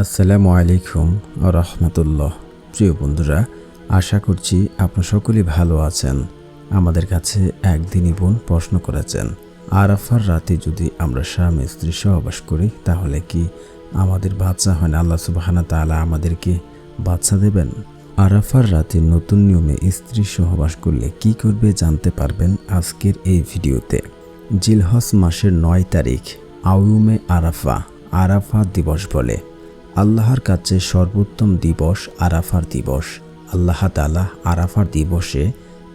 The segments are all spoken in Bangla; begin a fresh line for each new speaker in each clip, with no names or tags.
আসসালামু আলাইকুম রহমতুল্লাহ প্রিয় বন্ধুরা, আশা করছি আপনারা সকলেই ভালো আছেন। আমাদের কাছে একদিনই বোন প্রশ্ন করেছেন, আরাফার রাতে যদি আমরা স্বামী স্ত্রী সহবাস করি, তাহলে কি আমাদের বাচ্চা হয় না? আল্লাহ সুবাহানা তাআলা আমাদেরকে বাচ্চা দেবেন? আরাফার রাতে নতুন নিয়মে স্ত্রী সহবাস করলে কি করবে জানতে পারবেন আজকের এই ভিডিওতে। জিলহস মাসের নয় তারিখ আউমে আরাফা আরাফা দিবস বলে। আল্লাহর কাছে সর্বোত্তম দিবস আরাফার দিবস। আল্লাহ তালা আরাফার দিবসে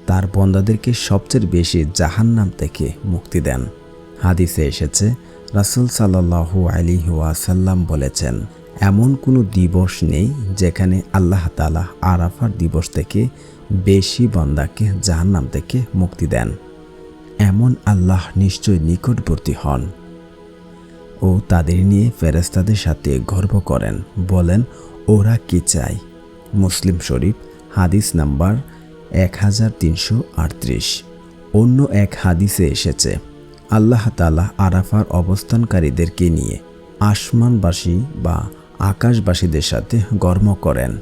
তার বন্দাদেরকে সবচেয়ে বেশি জাহান্নাম থেকে মুক্তি দেন। হাদিসে এসেছে, রাসুল সাল্লাহু আলী ওয়াসাল্লাম বলেছেন, এমন কোনো দিবস নেই যেখানে আল্লাহ তালা আরাফার দিবস থেকে বেশি বন্দাকে জাহান্নাম থেকে মুক্তি দেন। এমন আল্লাহ নিশ্চয় নিকটবর্তী হন। ও তাদের নিয়ে ফেরেস্তাদের সাথে গর্ব করেন। বলেন, ওরা কি চায়? মুসলিম শরীফ, হাদিস নাম্বার এক হাজার তিনশো আটত্রিশ। অন্য এক হাদিসে এসেছে, আল্লাহ তালা আরাফার অবস্থানকারীদেরকে নিয়ে আসমানবাসী বা আকাশবাসীদের সাথে গর্ব করেন।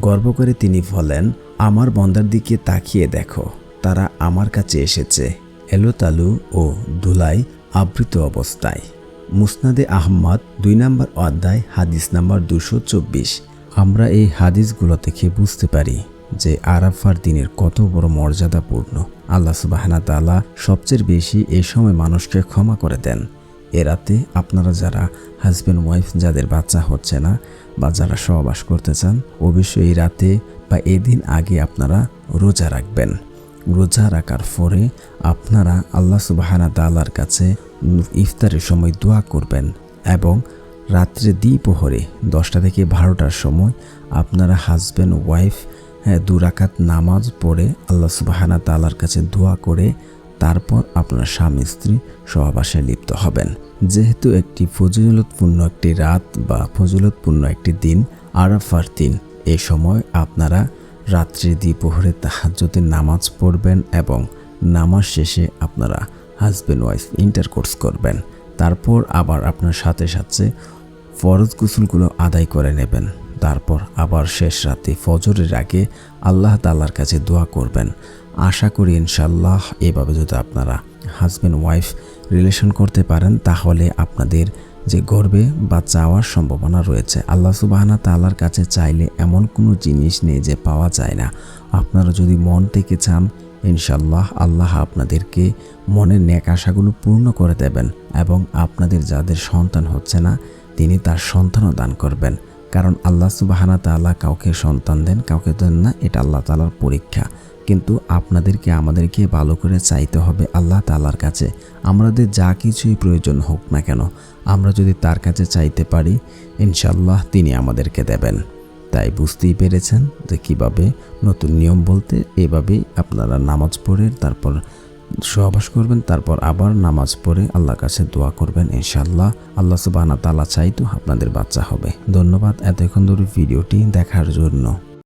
গর্ব করে তিনি বলেন, আমার বন্দার দিকে তাকিয়ে দেখো, তারা আমার কাছে এসেছে। এলোতালু ও ধুলাই আবৃত অবস্থায়। মুসনাদে আহমদ দুই নম্বর অধ্যায়, হাদিস নাম্বার দুশো চব্বিশ। আমরা এই হাদিসগুলো থেকে বুঝতে পারি যে আরাফার দিনের কত বড় মর্যাদাপূর্ণ। আল্লাহ সুবাহানা তালা সবচেয়ে বেশি এই সময় মানুষকে ক্ষমা করে দেন। এ রাতে আপনারা যারা হাজব্যান্ড ওয়াইফ যাদের বাচ্চা হচ্ছে না বা যারা সহবাস করতে চান, অবশ্যই এই রাতে বা এদিন আগে আপনারা রোজা রাখবেন। রোজা রাখার পরে আপনারা আল্লাহ সুবাহানা তাল্লার কাছে ইফতারের সময় দোয়া করবেন এবং রাত্রে দ্বিপ্রহরে দশটা থেকে বারোটার সময় আপনারা হাজব্যান্ড ওয়াইফ হ্যাঁ দুরাকাত নামাজ পড়ে আল্লাহ সুবাহানা তাল্লার কাছে দোয়া করে তারপর আপনার স্বামী, স্ত্রী সহবাসে লিপ্ত হবেন। যেহেতু একটি ফজিলতপূর্ণ একটি রাত বা ফজিলতপূর্ণ একটি দিন, আরাফার দিন, এ সময় আপনারা রাত্রি দ্বিপ্রহরে তাহাজ্যতে নামাজ পড়বেন এবং নামাজ শেষে আপনারা হাজব্যান্ড ওয়াইফ ইন্টারকোর্স করবেন। তারপর আবার আপনার সাথে সাথে ফরজ গুসুলগুলো আদায় করে নেবেন। তারপর আবার শেষ রাতে ফজরের আগে আল্লাহ তাল্লার কাছে দোয়া করবেন। আশা করি ইনশাল্লাহ এভাবে যদি আপনারা হাজব্যান্ড ওয়াইফ রিলেশন করতে পারেন, তাহলে আপনাদের যে গর্বে বা চাওয়ার সম্ভাবনা রয়েছে। আল্লাহ সুবাহানা তাল্লার কাছে চাইলে এমন কোনো জিনিস নেই যে পাওয়া যায় না। আপনারা যদি মন থেকে চান ইনশাল্লাহ আল্লাহ আপনাদেরকে মনের ন্যাক আশাগুলো পূর্ণ করে দেবেন এবং আপনাদের যাদের সন্তান হচ্ছে না, তিনি তার সন্তানও দান করবেন। কারণ আল্লাহ সুবাহানা তাল্লাহ কাউকে সন্তান দেন, কাউকে দেন না, এটা আল্লাহ তালার পরীক্ষা। কিন্তু আপনাদেরকে, আমাদেরকে ভালো করে চাইতে হবে আল্লাহ তালার কাছে। আমাদের যা কিছুই প্রয়োজন হোক না কেন, আমরা যদি তার কাছে চাইতে পারি ইনশাল্লাহ তিনি আমাদেরকে দেবেন। তাই বুঝতেই পেরেছেন যে কীভাবে নতুন নিয়ম বলতে এভাবেই আপনারা নামাজ পড়ে তারপর সহবাস করবেন, তারপর আবার নামাজ পড়ে আল্লাহ কাছে দোয়া করবেন ইনশাল্লাহ আল্লাহ সুবাহ তালা চাই তো আপনাদের বাচ্চা হবে। ধন্যবাদ, এতক্ষণ ধরে ভিডিওটি দেখার জন্য।